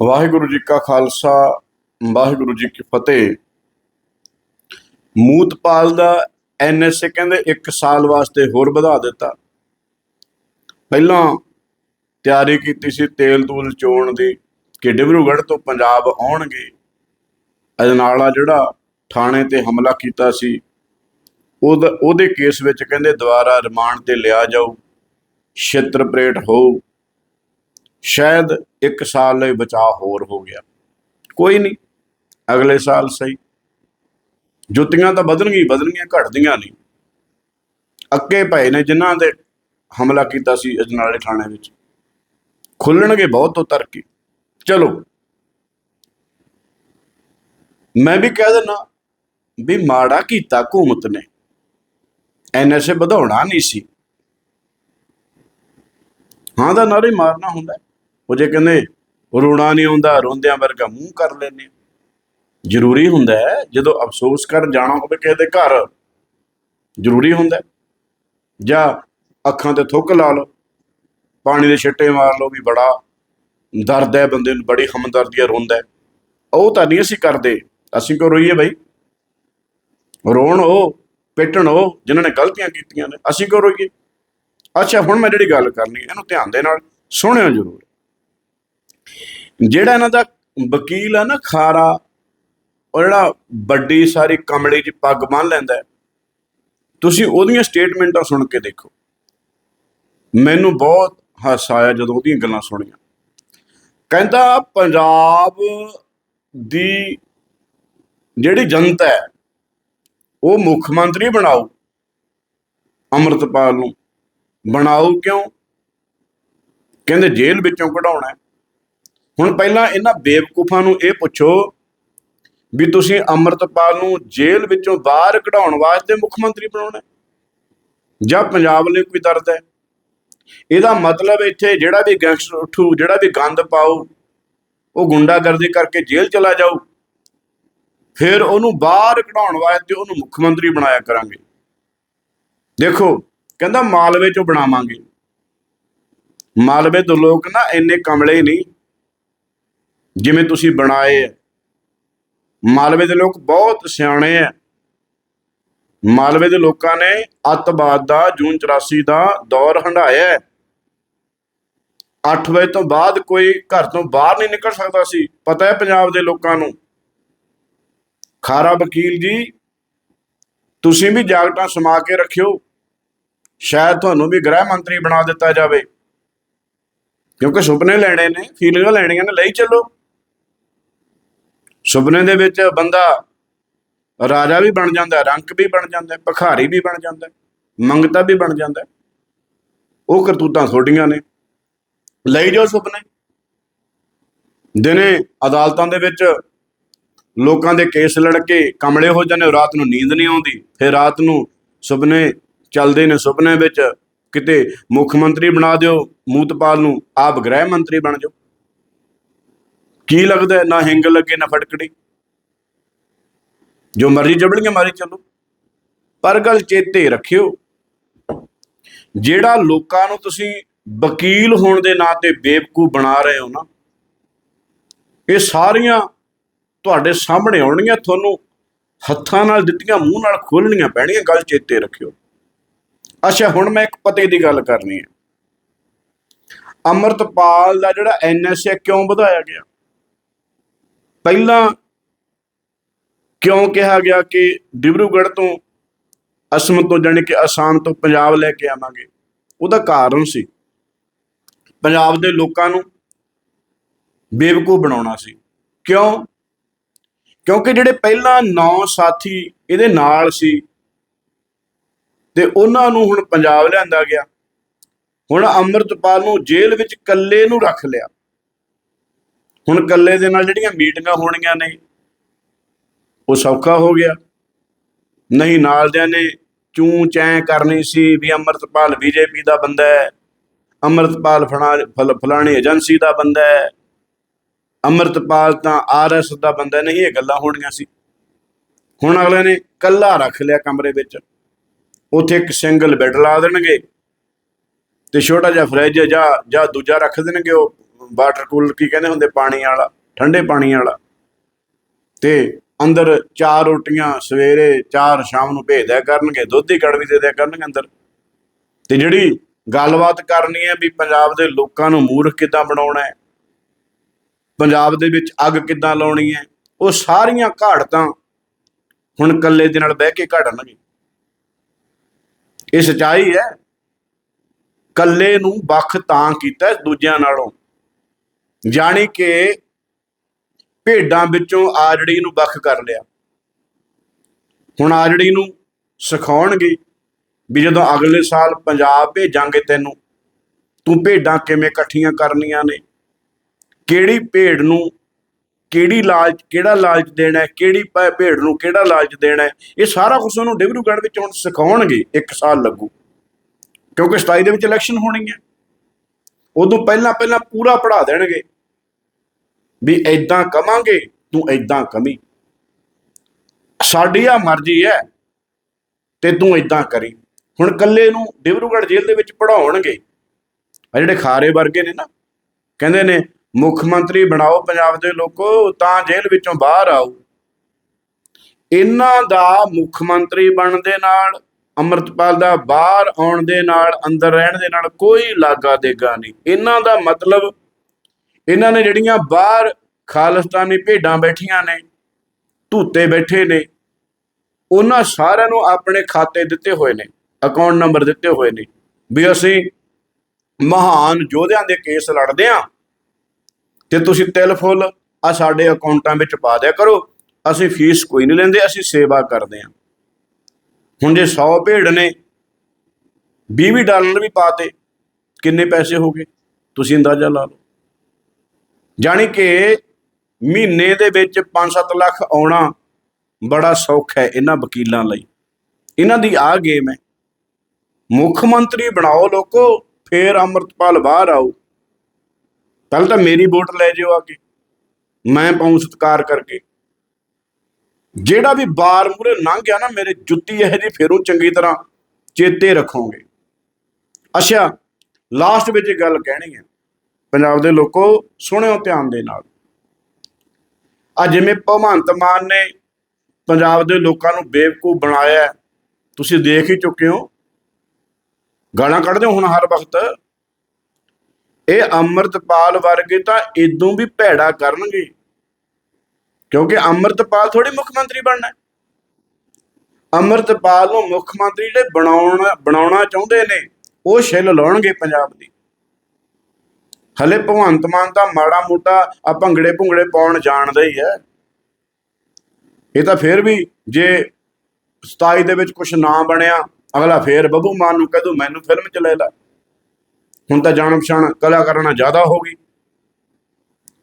ਵਾਹਿਗੁਰੂ ਜੀ ਕਾ ਖਾਲਸਾ, ਵਾਹਿਗੁਰੂ ਜੀ ਕੀ ਫਤਿਹ। ਮੂਤਪਾਲ ਦਾ ਐਨਐਸਏ ਕਹਿੰਦੇ 1 ਸਾਲ ਵਾਸਤੇ ਹੋਰ ਵਧਾ ਦਿੱਤਾ। ਪਹਿਲਾਂ ਤਿਆਰੀ ਕੀਤੀ ਸੀ ਤੇਲ ਤੂਲ ਚੋਣ ਦੀ ਕਿ ਡਿਬਰੂਗੜ੍ਹ ਤੋਂ ਪੰਜਾਬ ਆਉਣਗੇ। ਅਜਨਾਲਾ ਜਿਹੜਾ ਥਾਣੇ ਤੇ ਹਮਲਾ ਕੀਤਾ ਸੀ, ਉਹਦਾ, ਉਹਦੇ ਕੇਸ ਵਿੱਚ ਕਹਿੰਦੇ ਦੁਬਾਰਾ ਰਿਮਾਂਡ ਤੇ ਲਿਆ ਜਾਊ, ਛਿੱਤਰ ਪਰੇਡ ਹੋਊ। ਸ਼ਾਇਦ 1 ਸਾਲ ਲਈ ਬਚਾਅ ਹੋਰ ਹੋ ਗਿਆ। ਕੋਈ ਨਹੀਂ, ਅਗਲੇ ਸਾਲ ਸਹੀ। ਜੁੱਤੀਆਂ ਤਾਂ ਵਧਣਗੀਆਂ ਵਧਣਗੀਆਂ ਘਟਦੀਆਂ ਨਹੀਂ। ਅੱਕੇ ਪਏ ਨੇ ਜਿਨ੍ਹਾਂ ਦੇ ਹਮਲਾ ਕੀਤਾ ਸੀ ਅਜਨਾਲੇ ਥਾਣੇ ਵਿੱਚ। ਖੁੱਲਣਗੇ ਬਹੁਤ ਤੋਂ ਤਰਕੀ। ਚਲੋ। ਮੈਂ ਵੀ ਕਹਿ ਦਿੰਦਾ ਵੀ ਮਾੜਾ ਕੀਤਾ ਹਕੂਮਤ ਨੇ। ਐਨਐਸਏ ਵਧਾਉਣਾ ਨਹੀਂ ਸੀ। ਹਾਂ ਦਾ ਨਾਰੇ ਮਾਰਨਾ ਹੁੰਦਾ। ਉਹ ਜੇ ਕਹਿੰਦੇ ਰੋਣਾ ਨਹੀਂ ਆਉਂਦਾ, ਰੋਂਦਿਆਂ ਵਰਗਾ ਮੂੰਹ ਕਰ ਲੈਂਦੇ ਜ਼ਰੂਰੀ ਹੁੰਦਾ ਹੈ, ਜਦੋਂ ਅਫਸੋਸ ਕਰਨ ਜਾਣਾ ਹੋਵੇ ਕਿਸੇ ਦੇ ਘਰ, ਜ਼ਰੂਰੀ ਹੁੰਦਾ ਜਾਂ ਅੱਖਾਂ ਤੇ ਥੁੱਕ ਲਾ ਲਓ, ਪਾਣੀ ਦੇ ਛਿੱਟੇ ਮਾਰ ਲਓ ਵੀ ਬੜਾ ਦਰਦ ਹੈ, ਬੰਦੇ ਨੂੰ ਬੜੀ ਹਮਦਰਦੀ ਹੈ, ਰੋਂਦਾ ਉਹ ਤਾਂ ਨਹੀਂ ਅਸੀਂ ਕਰਦੇ, ਅਸੀਂ ਕਿਉਂ ਰੋਈਏ ਬਈ? ਰੋਣ ਉਹ ਪਿੱਟਣ ਉਹ ਜਿਨ੍ਹਾਂ ਨੇ ਗਲਤੀਆਂ ਕੀਤੀਆਂ ਨੇ, ਅਸੀਂ ਕਿਉਂ ਰੋਈਏ? ਅੱਛਾ, ਹੁਣ ਮੈਂ ਜਿਹੜੀ ਗੱਲ ਕਰਨੀ, ਇਹਨੂੰ ਧਿਆਨ ਦੇ ਨਾਲ ਸੁਣਿਓ ਜ਼ਰੂਰ। ਜਿਹੜਾ ਇਹਨਾਂ ਦਾ ਵਕੀਲ ਆ ਨਾ, ਖਾਰਾ, ਉਹ ਜਿਹੜਾ ਵੱਡੀ ਸਾਰੀ ਕਮਲੇ 'ਚ ਪੱਗ ਬੰਨ ਲੈਂਦਾ ਤੁਸੀਂ ਉਹਦੀਆਂ ਸਟੇਟਮੈਂਟਾਂ ਸੁਣ ਕੇ ਦੇਖੋ। ਮੈਨੂੰ ਬਹੁਤ ਹਾਸਾ ਆਇਆ ਜਦੋਂ ਉਹਦੀਆਂ ਗੱਲਾਂ ਸੁਣੀਆਂ। ਕਹਿੰਦਾ, ਪੰਜਾਬ ਦੀ ਜਿਹੜੀ ਜਨਤਾ ਹੈ, ਉਹ ਮੁੱਖ ਮੰਤਰੀ ਬਣਾਓ, ਅੰਮ੍ਰਿਤਪਾਲ ਨੂੰ। ਬਣਾਓ ਕਿਉਂ? ਕਹਿੰਦੇ, ਜੇਲ੍ਹ ਵਿੱਚੋਂ ਕਢਾਉਣਾ ਹੁਣ ਪਹਿਲਾਂ ਇਹਨਾਂ ਬੇਵਕੂਫਾਂ ਨੂੰ ਇਹ ਪੁੱਛੋ ਵੀ ਤੁਸੀਂ ਅੰਮ੍ਰਿਤਪਾਲ ਨੂੰ ਜੇਲ੍ਹ ਵਿੱਚੋਂ ਬਾਹਰ ਕਢਾਉਣ ਵਾਸਤੇ ਮੁੱਖ ਮੰਤਰੀ ਬਣਾਉਣਾ ਜਾਂ ਪੰਜਾਬ ਲਈ ਕੋਈ ਦਰਦ ਹੈ? ਇਹਦਾ ਮਤਲਬ ਇੱਥੇ ਜਿਹੜਾ ਵੀ ਗੈਂਗਸਟਰ ਉੱਠੂ, ਜਿਹੜਾ ਵੀ ਗੰਦ ਪਾਊ, ਉਹ ਗੁੰਡਾਗਰਦੀ ਕਰਕੇ ਜੇਲ੍ਹ ਚਲਾ ਜਾਊ। ਫਿਰ ਉਹਨੂੰ ਬਾਹਰ ਕਢਾਉਣ ਵਾਸਤੇ ਉਹਨੂੰ ਮੁੱਖ ਮੰਤਰੀ ਬਣਾਇਆ ਕਰਾਂਗੇ। ਦੇਖੋ, ਕਹਿੰਦਾ ਮਾਲਵੇ ਚੋਂ ਬਣਾਵਾਂਗੇ। ਮਾਲਵੇ ਤੋਂ ਲੋਕ ਨਾ ਇੰਨੇ ਕਮਲੇ ਨਹੀਂ। ਜਿਵੇਂ ਤੁਸੀਂ ਬਣਾਏ ਆ। ਮਾਲਵੇ ਦੇ ਲੋਕ ਬਹੁਤ ਸਿਆਣੇ ਆ। ਮਾਲਵੇ ਦੇ ਲੋਕਾਂ ਨੇ ਅੱਤਵਾਦ ਦਾ, ਜੂਨ 84 ਦਾ ਦੌਰ ਹੰਢਾਇਆ ਹੈ। 8 ਵਜੇ ਤੋਂ ਬਾਅਦ ਕੋਈ ਘਰ ਤੋਂ ਬਾਹਰ ਨਹੀਂ ਨਿਕਲ ਸਕਦਾ ਸੀ। ਪਤਾ ਹੈ ਪੰਜਾਬ ਦੇ ਲੋਕਾਂ ਨੂੰ? ਖਾਰਾ ਵਕੀਲ ਜੀ, ਤੁਸੀਂ ਵੀ ਜਾਗਟਾਂ ਸਮਾ ਕੇ ਰੱਖਿਓ। ਸ਼ਾਇਦ ਤੁਹਾਨੂੰ ਵੀ ਗ੍ਰਹਿ ਮੰਤਰੀ ਬਣਾ ਦਿੱਤਾ ਜਾਵੇ। ਕਿਉਂਕਿ ਸੁਪਨੇ ਲੈਣੇ ਨੇ, ਫੀਲਿੰਗਾਂ ਲੈਣੀਆਂ ਨੇ, ਲਈ ਚੱਲੋ। ਸੁਪਨੇ ਦੇ ਵਿੱਚ ਬੰਦਾ ਰਾਜਾ ਵੀ ਬਣ ਜਾਂਦਾ, ਰੰਕ ਵੀ ਬਣ ਜਾਂਦਾ, ਭਖਾਰੀ ਵੀ ਬਣ ਜਾਂਦਾ, ਮੰਗਤਾ ਵੀ ਬਣ ਜਾਂਦਾ। ਉਹ ਕਰਤੂਤਾਂ ਤੁਹਾਡੀਆਂ ਨੇ। ਲਈ ਜਾਓ ਸੁਪਨੇ। ਦਿਨੇ ਅਦਾਲਤਾਂ ਦੇ ਵਿੱਚ ਲੋਕਾਂ ਦੇ ਕੇਸ ਲੜ ਕੇ ਕਮਲੇ ਹੋ ਜਾਂਦੇ, ਰਾਤ ਨੂੰ ਨੀਂਦ ਨਹੀਂ ਆਉਂਦੀ। ਫਿਰ ਰਾਤ ਨੂੰ ਸੁਪਨੇ ਚੱਲਦੇ ਨੇ। ਸੁਪਨੇ ਵਿੱਚ ਕਿਤੇ ਮੁੱਖ ਮੰਤਰੀ ਬਣਾ ਦਿਓ ਮੂਤਪਾਲ ਨੂੰ, ਆਪ ਗ੍ਰਹਿ ਮੰਤਰੀ ਬਣ ਜਾਓ। ਕੀ ਲੱਗਦਾ ਨਾ ਹਿੰਗ ਲੱਗੇ, ਨਾ ਫਟਕੜੀ। ਜੋ ਮਰਜ਼ੀ ਜਬੜੀਆਂ ਮਾਰੀ ਚੱਲੋ। ਪਰ ਗੱਲ ਚੇਤੇ ਰੱਖਿਓ, ਜਿਹੜਾ ਲੋਕਾਂ ਨੂੰ ਤੁਸੀਂ ਵਕੀਲ ਹੋਣ ਦੇ ਨਾਂ ਤੇ ਬੇਵਕੂਫ ਬਣਾ ਰਹੇ ਹੋ ਨਾ, ਇਹ ਸਾਰੀਆਂ ਤੁਹਾਡੇ ਸਾਹਮਣੇ ਆਉਣਗੀਆਂ, ਤੁਹਾਨੂੰ ਹੱਥਾਂ ਨਾਲ ਦਿੱਤੀਆਂ, ਮੂੰਹ ਨਾਲ ਖੋਲਣੀਆਂ ਪੈਣੀਆਂ, ਗੱਲ ਚੇਤੇ ਰੱਖਿਓ। ਅੱਛਾ, ਹੁਣ ਮੈਂ ਇੱਕ ਪਤੇ ਦੀ ਗੱਲ ਕਰਨੀ ਹੈ। ਅਮਰਤਪਾਲ ਦਾ ਜਿਹੜਾ ਐਨਐਸਏ ਕਿਉਂ ਵਧਾਇਆ ਗਿਆ? ਪਹਿਲਾਂ ਕਿਉਂ ਕਿਹਾ ਗਿਆ ਕਿ ਡਿਬਰੂਗੜ੍ਹ ਤੋਂ ਅਸਮ ਤੋਂ ਜਾਣੀ ਕਿ ਅਸਾਮ ਤੋਂ ਪੰਜਾਬ ਲੈ ਕੇ ਆਵਾਂਗੇ? ਉਹਦਾ ਕਾਰਨ ਸੀ। ਪੰਜਾਬ ਦੇ ਲੋਕਾਂ ਨੂੰ ਬੇਵਕੂਫ ਬਣਾਉਣਾ ਸੀ। ਕਿਉਂ? ਕਿਉਂਕਿ ਜਿਹੜੇ ਪਹਿਲਾਂ ਨੌ ਸਾਥੀ ਇਹਦੇ ਨਾਲ ਸੀ ਤੇ ਉਹਨਾਂ ਨੂੰ ਹੁਣ ਪੰਜਾਬ ਲਿਆਂਦਾ ਗਿਆ। ਹੁਣ ਅੰਮ੍ਰਿਤਪਾਲ ਨੂੰ ਜੇਲ੍ਹ ਵਿੱਚ ਇਕੱਲੇ ਨੂੰ ਰੱਖ ਲਿਆ। ਹੁਣ ਇਕੱਲੇ ਦੇ ਨਾਲ ਜਿਹੜੀਆਂ ਮੀਟਿੰਗਾਂ ਹੋਣੀਆਂ ਨੇ, ਉਹ ਸੌਖਾ ਹੋ ਗਿਆ। ਨਹੀਂ ਨਾਲ ਦਿਆਂ ਨੇ ਚੂੰ ਚੈਂ ਕਰਨੀ ਸੀ ਵੀ ਅੰਮ੍ਰਿਤਪਾਲ ਬੀਜੇਪੀ ਦਾ ਬੰਦਾ ਹੈ, ਅੰਮ੍ਰਿਤਪਾਲ ਫਲਾ- ਫਲ- ਫਲਾਣੀ ਏਜੰਸੀ ਦਾ ਬੰਦਾ ਹੈ, ਅੰਮ੍ਰਿਤਪਾਲ ਤਾਂ ਆਰਐਸ ਦਾ ਬੰਦਾ ਨਹੀਂ, ਇਹ ਗੱਲਾਂ ਹੋਣੀਆਂ ਸੀ। ਹੁਣ ਅਗਲੇ ਨੇ ਕੱਲਾ ਰੱਖ ਲਿਆ ਕਮਰੇ ਵਿੱਚ। ਉੱਥੇ ਇੱਕ ਸਿੰਗਲ ਬੈੱਡ ਲਾ ਦੇਣਗੇ ਤੇ ਛੋਟਾ ਜਿਹਾ ਫਰਿੱਜ ਜਾਂ ਜਾਂ ਦੂਜਾ ਰੱਖ ਦੇਣਗੇ ਉਹ। ਵਾਟਰ ਕੂਲਰ ਕੀ ਕਹਿੰਦੇ ਹੁੰਦੇ, ਪਾਣੀ ਵਾਲਾ, ਠੰਡੇ ਪਾਣੀ ਵਾਲਾ। ਤੇ ਅੰਦਰ ਚਾਰ ਰੋਟੀਆਂ ਸਵੇਰੇ, ਚਾਰ ਸ਼ਾਮ ਨੂੰ ਭੇਜ ਦਿਆ ਕਰਨਗੇ, ਦੁੱਧ ਦੀ ਕੜਵੀ ਦੇ ਦਿਆ ਕਰਨਗੇ ਅੰਦਰ। ਤੇ ਜਿਹੜੀ ਗੱਲਬਾਤ ਕਰਨੀ ਹੈ ਵੀ ਪੰਜਾਬ ਦੇ ਲੋਕਾਂ ਨੂੰ ਮੂਰਖ ਕਿੱਦਾਂ ਬਣਾਉਣਾ ਹੈ, ਪੰਜਾਬ ਦੇ ਵਿੱਚ ਅੱਗ ਕਿੱਦਾਂ ਲਾਉਣੀ ਹੈ, ਉਹ ਸਾਰੀਆਂ ਘਾੜਤਾਂ ਹੁਣ ਕੱਲੇ ਦੇ ਨਾਲ ਬਹਿ ਕੇ ਘੜਨਗੇ। ਇਹ ਸਚਾਈ ਹੈ ਕੱਲੇ ਨੂੰ ਵੱਖ ਤਾਂ ਕੀਤਾ ਦੂਜਿਆਂ ਨਾਲੋਂ। ਜਾਣੀ ਕਿ ਭੇਡਾਂ ਵਿੱਚੋਂ ਆਜੜੀ ਨੂੰ ਵੱਖ ਕਰ ਲਿਆ। ਹੁਣ ਆਜੜੀ ਨੂੰ ਸਿਖਾਉਣਗੇ ਵੀ ਜਦੋਂ ਅਗਲੇ ਸਾਲ ਪੰਜਾਬ ਭੇਜਾਂਗੇ ਤੈਨੂੰ, ਤੂੰ ਭੇਡਾਂ ਕਿਵੇਂ ਇਕੱਠੀਆਂ ਕਰਨੀਆਂ ਨੇ? ਕਿਹੜੀ ਭੇਡ ਨੂੰ ਕਿਹੜੀ ਲਾਲਚ, ਕਿਹੜਾ ਲਾਲਚ ਦੇਣਾ ਹੈ? ਕਿਹੜੀ ਭੇ- ਭੇਡ ਨੂੰ ਕਿਹੜਾ ਲਾਲਚ ਦੇਣਾ ਹੈ? ਇਹ ਸਾਰਾ ਕੁਝ ਉਹਨੂੰ ਡਿਬਰੂਗੜ੍ਹ ਵਿੱਚ ਹੁਣ ਸਿਖਾਉਣਗੇ ਇੱਕ ਸਾਲ ਲੱਗੂ। ਕਿਉਂਕਿ 27 ਦੇ ਵਿੱਚ ਇਲੈਕਸ਼ਨ ਹੋਣੀ ਹੈ। ਉਦੋਂ ਪਹਿਲਾਂ ਪਹਿਲਾਂ ਪੂਰਾ ਪੜਾ ਦੇਣਗੇ। ਵੀ ਐਦਾਂ ਕਵਾਂਗੇ, ਤੂੰ ਐਦਾਂ ਕਮੀ ਸਾਡੀ ਆ ਮਰਜ਼ੀ ਹੈ ਤੇ ਤੂੰ ਐਦਾਂ ਕਰੀ। ਹੁਣ ਕੱਲੇ ਨੂੰ ਡਿਬਰੂਗੜ੍ਹ ਜੇਲ੍ਹ ਦੇ ਵਿੱਚ ਪੜਾਉਣਗੇ ਆ ਜਿਹੜੇ ਖਾਰੇ ਵਰਗੇ ਨੇ ਨਾ, ਕਹਿੰਦੇ ਨੇ, ਮੁੱਖ ਮੰਤਰੀ ਬਣਾਓ ਪੰਜਾਬ ਦੇ ਲੋਕੋ, ਤਾਂ ਜੇਲ੍ਹ ਵਿੱਚੋਂ ਬਾਹਰ ਆਓ। ਇਹਨਾਂ ਦਾ ਮੁੱਖ ਮੰਤਰੀ ਬਣਨ ਦੇ ਨਾਲ, ਅੰਮ੍ਰਿਤਪਾਲ ਦਾ ਬਾਹਰ ਆਉਣ ਦੇ ਨਾਲ, ਅੰਦਰ ਰਹਿਣ ਦੇ ਨਾਲ ਕੋਈ ਲਾਗਾ ਦੇਗਾ ਨਹੀਂ। ਇਹਨਾਂ ਦਾ ਮਤਲਬ ਇਹਨਾਂ ਨੇ ਜਿਹੜੀਆਂ ਬਾਹਰ ਖਾਲਿਸਤਾਨੀ ਭੇਡਾਂ ਬੈਠੀਆਂ ਨੇ, ਧੂਤੇ ਬੈਠੇ ਨੇ, ਉਹਨਾਂ ਸਾਰਿਆਂ ਨੂੰ ਆਪਣੇ ਖਾਤੇ ਦਿੱਤੇ ਹੋਏ ਨੇ ਅਕਾਊਂਟ ਨੰਬਰ ਦਿੱਤੇ ਹੋਏ ਨੇ, ਵੀ ਅਸੀਂ ਮਹਾਨ ਯੋਧਿਆਂ ਦੇ ਕੇਸ ਲੜਦੇ ਆਂ ਤੇ ਤੁਸੀਂ ਤਿਲ ਫੁੱਲ ਆ ਸਾਡੇ ਅਕਾਊਂਟਾਂ ਵਿੱਚ ਪਾ ਦਿਆ ਕਰੋ, ਅਸੀਂ ਫੀਸ ਕੋਈ ਨਹੀਂ ਲੈਂਦੇ, ਅਸੀਂ ਸੇਵਾ ਕਰਦੇ ਆਂ ਹੁਣ ਜੇ 100 ਭੇਡ ਨੇ 20 ਡਾਲਰ ਵੀ ਪਾਤੇ ਕਿੰਨੇ ਪੈਸੇ ਹੋ ਗਏ? ਤੁਸੀਂ ਅੰਦਾਜ਼ਾ ਲਾ ਲਓ। ਜਾਣੀ ਕਿ ਮਹੀਨੇ ਦੇ ਵਿੱਚ 5-7 ਲੱਖ ਆਉਣਾ ਬੜਾ ਸੌਖਾ ਹੈ ਇਹਨਾਂ ਵਕੀਲਾਂ ਲਈ। ਇਹਨਾਂ ਦੀ ਆ ਗੇਮ ਹੈ। ਮੁੱਖ ਮੰਤਰੀ ਬਣਾਓ ਲੋਕੋ, ਫੇਰ ਅੰਮ੍ਰਿਤਪਾਲ ਬਾਹਰ ਆਓ। ਪਹਿਲਾਂ ਤਾਂ ਮੇਰੀ ਵੋਟ ਲੈ ਜਿਓ ਆ ਕੇ। ਮੈਂ ਪਾਉਂ ਸਤਿਕਾਰ ਕਰਕੇ। ਜਿਹੜਾ ਵੀ ਬਾਰ ਮੂਰੇ ਲੰਘ ਗਿਆ ਨਾ, ਮੇਰੇ ਜੁੱਤੀ ਇਹ ਜੀ ਫੇਰੋਂ ਚੰਗੀ ਤਰ੍ਹਾਂ ਚੇਤੇ ਰੱਖੋਗੇ। ਅੱਛਾ ਲਾਸਟ ਵਿੱਚ ਇੱਕ ਗੱਲ ਕਹਿਣੀ ਹੈ। ਪੰਜਾਬ ਦੇ ਲੋਕੋ ਸੁਣਿਓ ਧਿਆਨ ਦੇ ਨਾਲ। ਆ ਜਿਵੇਂ ਭਗਵੰਤ ਮਾਨ ਨੇ ਪੰਜਾਬ ਦੇ ਲੋਕਾਂ ਨੂੰ ਬੇਵਕੂਫ ਬਣਾਇਆ ਤੁਸੀਂ ਦੇਖ ਹੀ ਚੁੱਕੇ ਹੋ। ਗਾਲਾਂ ਕੱਢਦੇ ਹੋ ਹੁਣ ਹਰ ਵਕਤ। ਇਹ ਅੰਮ੍ਰਿਤਪਾਲ ਵਰਗੇ ਤਾਂ ਇਦੋਂ ਵੀ ਭੈੜਾ ਕਰਨਗੇ, ਕਿਉਂਕਿ ਅੰਮ੍ਰਿਤਪਾਲ ਥੋੜੀ ਮੁੱਖ ਮੰਤਰੀ ਬਣਨਾ ਹੈ। ਅੰਮ੍ਰਿਤਪਾਲ ਨੂੰ ਮੁੱਖ ਮੰਤਰੀ ਜਿਹੜੇ ਬਣਾਉਣਾ ਬਣਾਉਣਾ ਚਾਹੁੰਦੇ ਨੇ, ਉਹ ਛਿੱਲ ਲਾਉਣਗੇ ਪੰਜਾਬ ਦੀ। ਹਲੇ ਭਗਵੰਤ ਮਾਨ ਤਾਂ ਮਾੜਾ ਮੋਟਾ ਆ ਭੰਗੜੇ ਭੁੰਗੜੇ ਪਾਉਣ ਜਾਣਦਾ ਹੀ ਹੈ। ਇਹ ਤਾਂ ਫੇਰ ਵੀ ਜੇ 27 ਦੇ ਵਿੱਚ ਕੁਝ ਨਾ ਬਣਿਆ, ਅਗਲਾ ਫੇਰ ਬੱਬੂ ਮਾਨ ਨੂੰ ਕਹਦੂ ਮੈਨੂੰ ਫਿਲਮ ਚ ਲੈ ਲੈ। ਹੁਣ ਤਾਂ ਜਾਣ ਪਛਾਣ ਕਲਾਕਾਰਾਂ ਨਾਲ ਜ਼ਿਆਦਾ ਹੋ ਗਈ।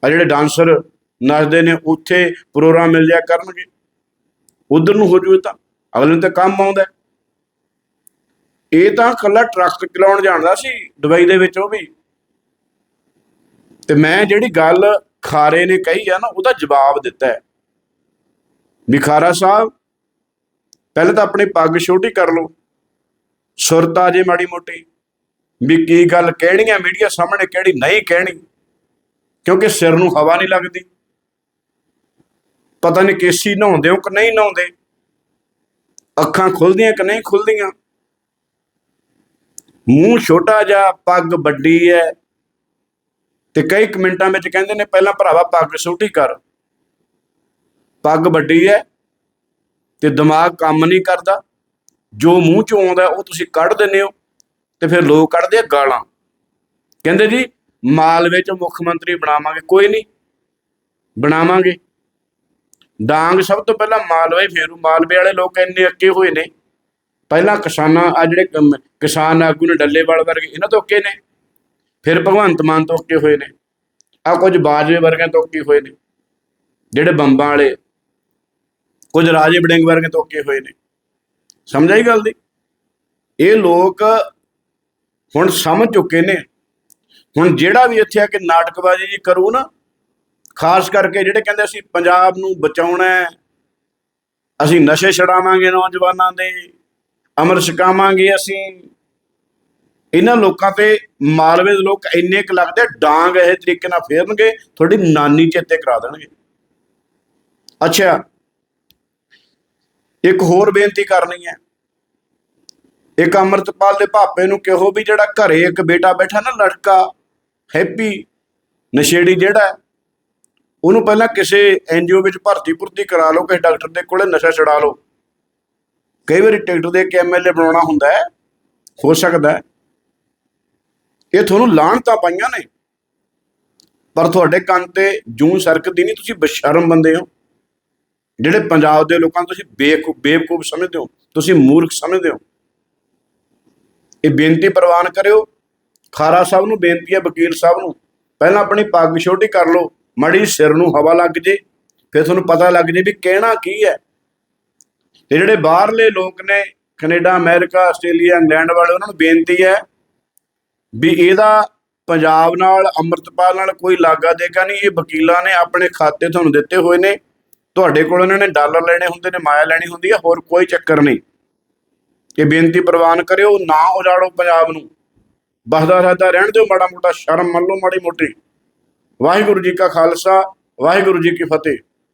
ਆ ਜਿਹੜੇ ਡਾਂਸਰ ਨੱਚਦੇ ਨੇ, ਉੱਥੇ ਪ੍ਰੋਗਰਾਮ ਮਿਲ ਜਾ ਕਰਨਗੇ। ਉਧਰ ਨੂੰ ਹੋ ਜੂ ਤਾਂ, ਅਗਲੇ ਨੂੰ ਤਾਂ ਕੰਮ ਆਉਂਦਾ। ਇਹ ਤਾਂ ਕੱਲਾ ਟਰੱਕ ਚਲਾਉਣ ਜਾਣਦਾ ਸੀ, ਦੁਬਈ ਦੇ ਵਿੱਚ ਉਹ ਵੀ। ਤੇ ਮੈਂ ਜਿਹੜੀ ਗੱਲ ਖਾਰੇ ਨੇ ਕਹੀ ਆ ਨਾ, ਉਹਦਾ ਜਵਾਬ ਦਿੱਤਾ ਹੈ। ਵੀ ਖਾਰਾ ਸਾਹਿਬ, ਪਹਿਲੇ ਤਾਂ ਆਪਣੀ ਪੱਗ ਛੋਟੀ ਕਰ ਲਓ। ਸੁਰਤ ਆ ਜੇ ਮਾੜੀ ਮੋਟੀ। ਵੀ ਕੀ ਗੱਲ ਕਹਿਣੀ ਹੈ ਮੀਡੀਆ ਸਾਹਮਣੇ, ਕਿਹੜੀ ਨਹੀਂ ਕਹਿਣੀ? ਕਿਉਂਕਿ ਸਿਰ ਨੂੰ ਹਵਾ ਨਹੀਂ ਲੱਗਦੀ। ਪਤਾ ਨਹੀਂ ਕੇਸੀ ਨਹਾਉਂਦੇ ਹੋ ਕਿ ਨਹੀਂ ਨਹਾਉਂਦੇ। ਅੱਖਾਂ ਖੁੱਲਦੀਆਂ ਕਿ ਨਹੀਂ ਖੁੱਲਦੀਆਂ। ਮੂੰਹ ਛੋਟਾ ਜਿਹਾ, ਪੱਗ ਵੱਡੀ ਹੈ। ਤੇ ਕਈ ਕੁ ਮਿੰਟਾਂ ਵਿੱਚ ਕਹਿੰਦੇ ਨੇ, ਪਹਿਲਾਂ ਭਰਾਵਾ ਪੱਗ ਛੋਟੀ ਕਰ। ਪੱਗ ਵੱਡੀ ਹੈ ਤੇ ਦਿਮਾਗ ਕੰਮ ਨਹੀਂ ਕਰਦਾ। ਜੋ ਮੂੰਹ ਚੋਂ ਆਉਂਦਾ, ਉਹ ਤੁਸੀਂ ਕੱਢ ਦਿੰਦੇ ਹੋ ਤੇ ਫਿਰ ਲੋਕ ਕੱਢਦੇ ਆ ਗਾਲਾਂ। ਕਹਿੰਦੇ ਜੀ ਮਾਲਵੇ ਚ ਮੁੱਖ ਮੰਤਰੀ ਬਣਾਵਾਂਗੇ, ਕੋਈ ਨਹੀਂ। ਬਣਾਵਾਂਗੇ। ਡਾਂਗ ਸਭ ਤੋਂ ਪਹਿਲਾਂ ਮਾਲਵੇ ਫੇਰੂ। ਮਾਲਵੇ ਵਾਲੇ ਲੋਕ ਇੰਨੇ ਅੱਕੇ ਹੋਏ ਨੇ। ਪਹਿਲਾਂ ਕਿਸਾਨਾਂ ਆ ਜਿਹੜੇ ਕਿਸਾਨ ਆਗੂ ਨੇ ਡੱਲੇਵਾਲ ਵਰਗੇ, ਇਹਨਾਂ ਤੋਂ ਅੱਕੇ ਨੇ। ਫਿਰ ਭਗਵੰਤ ਮਾਨ ਤੋਂ ਅੱਕੇ ਹੋਏ ਨੇ। ਆ ਕੁਝ ਬਾਜਵੇ ਵਰਗਿਆਂ ਤੋਂ ਹੋਏ ਨੇ। ਜਿਹੜੇ ਬੰਬਾਂ ਵਾਲੇ, ਕੁਝ ਰਾਜੇ ਬੜਿੰਗ ਵਰਗੇ ਤੋਂ ਹੋਏ ਨੇ। ਸਮਝ ਆਈ ਗੱਲ ਦੀ? ਇਹ ਲੋਕ ਹੁਣ ਸਮਝ ਚੁੱਕੇ ਨੇ। ਹੁਣ ਜਿਹੜਾ ਵੀ ਇੱਥੇ ਆ ਕੇ ਨਾਟਕਬਾਜ਼ੀ ਜੀ ਕਰੂ ਨਾ, ਖਾਸ ਕਰਕੇ ਜਿਹੜੇ ਕਹਿੰਦੇ ਅਸੀਂ ਪੰਜਾਬ ਨੂੰ ਬਚਾਉਣਾ ਹੈ, ਅਸੀਂ ਨਸ਼ੇ ਛਡਾਵਾਂਗੇ ਨੌਜਵਾਨਾਂ ਦੇ, ਅਮਰ ਛਕਾਵਾਂਗੇ ਅਸੀਂ ਇਹਨਾਂ ਲੋਕਾਂ ਤੇ ਮਾਲਵੇ ਦੇ ਲੋਕ ਇੰਨੇ ਕੁ ਲੱਗਦੇ ਡਾਂਗ ਇਹ ਤਰੀਕੇ ਨਾਲ ਫੇਰਨਗੇ, ਤੁਹਾਡੀ ਨਾਨੀ ਚੇਤੇ ਕਰਾ ਦੇਣਗੇ। ਅੱਛਾ, ਇੱਕ ਹੋਰ ਬੇਨਤੀ ਕਰਨੀ ਹੈ। ਇੱਕ ਅੰਮ੍ਰਿਤਪਾਲ ਦੇ ਭਾਪੇ ਨੂੰ ਕਿਹੋ ਵੀ ਜਿਹੜਾ ਘਰੇ ਇੱਕ ਬੇਟਾ ਬੈਠਾ ਨਾ, ਲੜਕਾ, ਹੈਪੀ, ਨਸ਼ੇੜੀ ਜਿਹੜਾ ਉਹਨੂੰ ਪਹਿਲਾਂ ਕਿਸੇ ਐਨਜੀਓ ਵਿੱਚ ਭਰਤੀ ਭੁਰਤੀ ਕਰਾ ਲਓ, ਕਿਸੇ ਡਾਕਟਰ ਦੇ ਕੋਲੇ ਨਸ਼ਾ ਛੁਡਾ ਲਓ। ਕਈ ਵਾਰੀ ਟਿਕਟ ਦੇ ਕੇ ਐਮਐਲਏ ਬਣਾਉਣਾ ਹੁੰਦਾ ਹੈ, ਹੋ ਸਕਦਾ ਹੈ। ਇਹ ਤੁਹਾਨੂੰ ਲਾਹਣਤਾਂ ਪਾਈਆਂ ਨੇ। ਪਰ ਤੁਹਾਡੇ ਕੰਨ ਤੇ ਜੂੰ ਸਰਕਦੀ ਨਹੀਂ, ਤੁਸੀਂ ਬਸ਼ਰਮ ਬੰਦੇ ਹੋ। ਜਿਹੜੇ ਪੰਜਾਬ ਦੇ ਲੋਕਾਂ ਨੂੰ ਤੁਸੀਂ ਬੇਵਕੂਫ ਬੇਵਕੂਫ ਸਮਝਦੇ ਹੋ, ਤੁਸੀਂ ਮੂਰਖ ਸਮਝਦੇ ਹੋ। ਇਹ ਬੇਨਤੀ ਪ੍ਰਵਾਨ ਕਰਿਓ। ਖਾਰਾ ਸਾਹਿਬ ਨੂੰ ਬੇਨਤੀ ਹੈ, ਵਕੀਲ ਸਾਹਿਬ ਨੂੰ, ਪਹਿਲਾਂ ਆਪਣੀ ਪੱਗ ਛੋਟੀ ਕਰ ਲਓ, ਮੜੀ ਸਿਰ ਨੂੰ ਹਵਾ ਲੱਗ ਜੇ, ਫਿਰ ਤੁਹਾਨੂੰ ਪਤਾ ਲੱਗ ਜੇ ਵੀ ਕਹਿਣਾ ਕੀ ਹੈ। ਤੇ ਜਿਹੜੇ ਬਾਹਰਲੇ ਲੋਕ ਨੇ, ਕੈਨੇਡਾ, ਅਮਰੀਕਾ, ਆਸਟ੍ਰੇਲੀਆ, ਇੰਗਲੈਂਡ ਵਾਲੇ, ਉਹਨਾਂ ਨੂੰ ਬੇਨਤੀ ਹੈ ਵੀ ਇਹਦਾ ਪੰਜਾਬ ਨਾਲ, ਅੰਮ੍ਰਿਤਪਾਲ ਨਾਲ ਕੋਈ ਲਾਗਾ ਦੇਗਾ ਨਹੀਂ। ਇਹ ਵਕੀਲਾਂ ਨੇ ਆਪਣੇ ਖਾਤੇ ਤੁਹਾਨੂੰ ਦਿੱਤੇ ਹੋਏ ਨੇ। ਤੁਹਾਡੇ ਕੋਲ ਇਹਨਾਂ ਨੇ ਡਾਲਰ ਲੈਣੇ ਹੁੰਦੇ ਨੇ, ਮਾਇਆ ਲੈਣੀ ਹੁੰਦੀ ਹੈ ਹੋਰ ਕੋਈ ਚੱਕਰ ਨਹੀਂ। ਇਹ ਬੇਨਤੀ ਪ੍ਰਵਾਨ ਕਰਿਓ, ਨਾ ਉਜਾੜੋ ਪੰਜਾਬ ਨੂੰ। ਬਸਦਾ ਰਹਦਾ, ਰਹਿਣ ਦਿਓ ਮਾੜਾ ਮੋਟਾ, ਸ਼ਰਮ ਮੰਨ ਲਓ ਮਾੜੀ ਮੋਟੀ। ਵਾਹਿਗੁਰੂ ਜੀ ਕਾ ਖਾਲਸਾ, ਵਾਹਿਗੁਰੂ ਜੀ ਕੀ ਫਤਿਹ।